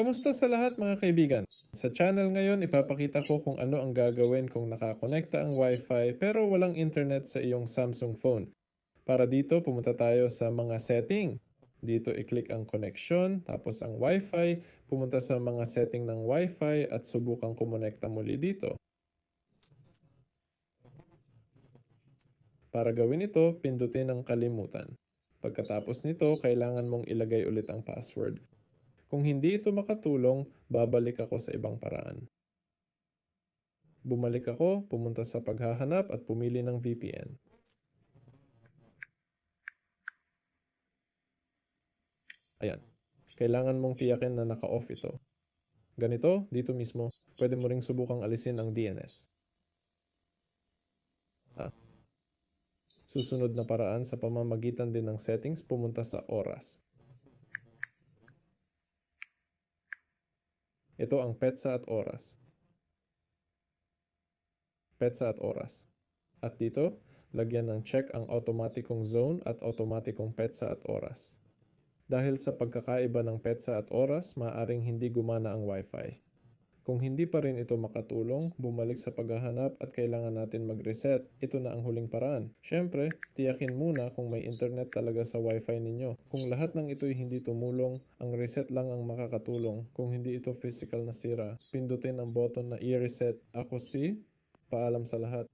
Kamusta sa lahat mga kaibigan? Sa channel ngayon, ipapakita ko kung ano ang gagawin kung nakakonekta ang Wi-Fi pero walang internet sa iyong Samsung phone. Para dito, pumunta tayo sa mga setting. Dito i-click ang connection, tapos ang Wi-Fi, pumunta sa mga setting ng Wi-Fi at subukang kumonekta muli dito. Para gawin ito, pindutin ang kalimutan. Pagkatapos nito, kailangan mong ilagay ulit ang password. Kung hindi ito makatulong, babalik ako sa ibang paraan. Bumalik ako, pumunta sa paghahanap at pumili ng VPN. Ayan. Kailangan mong tiyakin na naka-off ito. Ganito, dito mismo, pwede mo ring subukang alisin ang DNS. Ah. Susunod na paraan sa pamamagitan din ng settings, pumunta sa oras. Ito ang petsa at oras. Petsa at oras. At dito, lagyan ng check ang automatikong zone at automatikong petsa at oras. Dahil sa pagkakaiba ng petsa at oras, maaaring hindi gumana ang Wi-Fi. Kung hindi pa rin ito makatulong, bumalik sa paghahanap at kailangan natin mag-reset. Ito na ang huling paraan. Siyempre, tiyakin muna kung may internet talaga sa Wi-Fi ninyo. Kung lahat ng ito'y hindi tumulong, ang reset lang ang makakatulong. Kung hindi ito physical na sira, pindutin ang button na i-reset. Ako si, paalam sa lahat.